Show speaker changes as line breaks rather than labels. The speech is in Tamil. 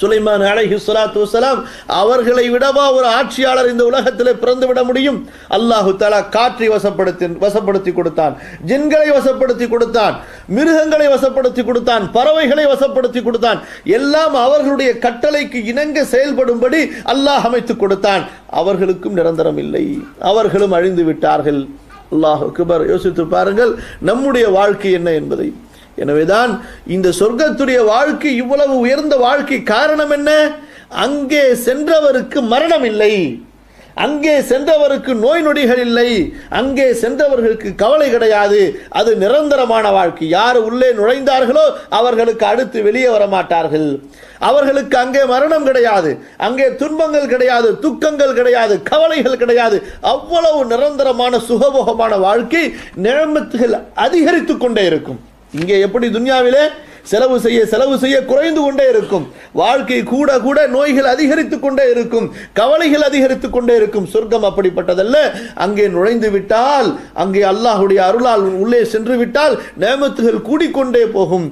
சுலைமான் அலைஹி சுலாத்து வஸலாம் அவர்களை விடவா ஒரு ஆட்சியாளர் இந்த உலகத்தில் பிறந்து விட முடியும்? அல்லாஹு தலா காற்றை வசப்படுத்தி வசப்படுத்தி கொடுத்தான். ஜின்களை வசப்படுத்தி கொடுத்தான். மிருகங்களை வசப்படுத்தி கொடுத்தான். பறவைகளை வசப்படுத்தி கொடுத்தான். எல்லாம் அவர்களுடைய கட்டளைக்கு இணங்க செயல்படும்படி அல்லாஹ் அமைத்து கொடுத்தான். அவர்களுக்கும் நிரந்தரம் இல்லை. அவர்களும் அழிந்து விட்டார்கள். அல்லாஹ் அக்பர். யோசித்து பாருங்கள் நம்முடைய வாழ்க்கை என்ன என்பதை. எனவேதான் இந்த சொர்க்கத்துடைய வாழ்க்கை இவ்வளவு உயர்ந்த வாழ்க்கை காரணம் என்ன? அங்கே சென்றவருக்கு மரணம் இல்லை. அங்கே சென்றவருக்கு நோய் நொடிகள் இல்லை. அங்கே சென்றவர்களுக்கு கவலை கிடையாது. அது நிரந்தரமான வாழ்க்கை. யார் உள்ளே நுழைந்தார்களோ அவர்களுக்கு அடுத்து வெளியே வர மாட்டார்கள் அவர்களுக்கு அங்கே மரணம் கிடையாது. அங்கே துன்பங்கள் கிடையாது துக்கங்கள் கிடையாது கவலைகள் கிடையாது. அவ்வளவு நிரந்தரமான சுகபோகமான வாழ்க்கை நிழமத்துகள் அதிகரித்து கொண்டே இருக்கும். இங்கே எப்படி துன்யாவிலே செலவு செய்ய செலவு செய்ய குறைந்து கொண்டே இருக்கும். வாழ்க்கை கூட கூட நோய்கள் அதிகரித்து கொண்டே இருக்கும். கவலைகள் அதிகரித்து கொண்டே இருக்கும். சொர்க்கம் அப்படிப்பட்டதல்ல. அங்கே நுழைந்து விட்டால் அங்கே அல்லாஹுடைய அருளால் உள்ளே சென்று விட்டால் நேமத்துகள் கூடிக்கொண்டே போகும்.